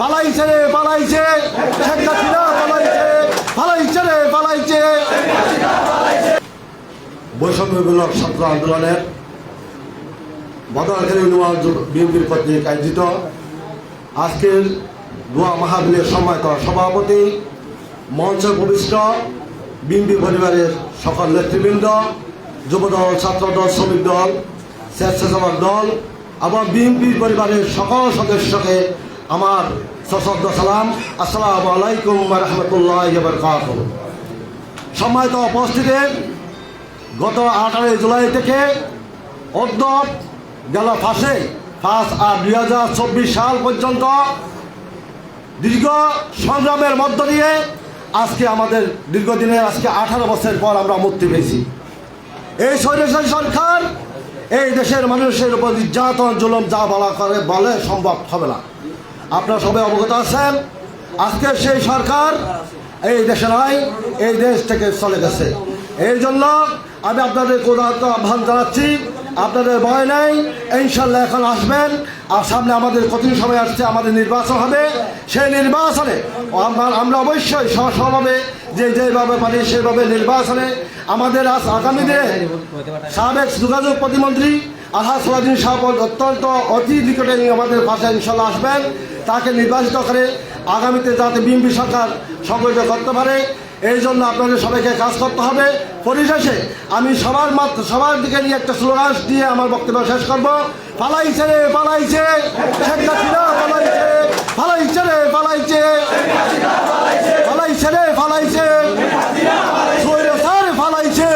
পালাইছে রে, পালাইছে। শেখ পালাইছে। রে, পালাইছে। বৈষম্যমূলক ছাত্র আন্দোলনের বদলখালী ইউনিয়ন বিএনপির কর্তৃক আয়োজিত আজকের দোয়া মাহাবিলের সম্মানিত সভাপতি, মঞ্চ ভূমিষ্ঠ বিএনপি পরিবারের সকল নেতৃবৃন্দ, যুবদল, ছাত্রদল, শ্রমিক দল, স্বেচ্ছাসেবক দল এবং বিএনপি পরিবারের সকল সদস্যকে আমার সশব্দ সালাম, আসসালামু আলাইকুম রহমতুল্লাহ বরকাত সম্মানিত উপস্থিতি, গত আঠারোই জুলাই থেকে অদ্যপ গেল ফাঁসে, পাঁচ আট দুই হাজার চব্বিশ সাল পর্যন্ত দীর্ঘ সংগ্রামের মধ্য দিয়ে আজকে আমাদের দীর্ঘদিনের আজকে আঠারো বছর পর আমরা মুক্তি পেয়েছি। এই স্বৈরাচারী সরকার এই দেশের মানুষের উপর নির্যাতন, জুলুম যা বলা করে বলে সম্ভব হবে না। আপনারা সবাই অবগত আছেন। আজকে সেই সরকার এই দেশে নয় এই দেশ থেকে চলে গেছে। এই জন্য আমি আপনাদের কোনো আহ্বান জানাচ্ছি। আপনাদের ভয় নেই, ইনশাল্লাহ এখন আসবেন। আর সামনে আমাদের কঠিন সময় আসছে, আমাদের নির্বাচন হবে। সেই নির্বাচনে আমরা- অবশ্যই সহসভাবে যে যেভাবে পারি সেভাবে নির্বাচনে আমাদের আজ আগামী দিনে সাবেক যোগাযোগ প্রতিমন্ত্রী আলহাজ সোলাদিন সাহেব অত্যন্ত অতি নিকটে আমাদের পাশে ইনশাল্লাহ আসবেন। তাকে নির্বাচিত করে আগামীতে যাতে বিএনপি সরকার সংগঠিত করতে পারে। এই জন্য আপনাদের সবাইকে কাজ করতে হবে। পরিশেষে আমি সবার মাত্র সবার দিকে নিয়ে একটা স্লোগান দিয়ে আমার বক্তব্য শেষ করব। পালাইছে রে, পালাইছে। শেখ হাসিনা পালাইছে। পালাইছে রে, পালাইছে। পালাইছে রে, পালাইছে। পালাইছে।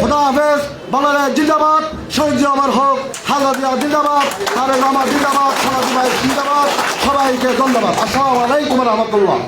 খোদা হাফেজ জিন্দাবাদ। শহীদ আমার হোক হাজার জিন্দাবাদ। তারেক রহমান জিন্দাবাদ সমাজ জিন্দাবাদ। সবাইকে ধন্যবাদ। আসসালামু আলাইকুম রহমতুল্লাহ।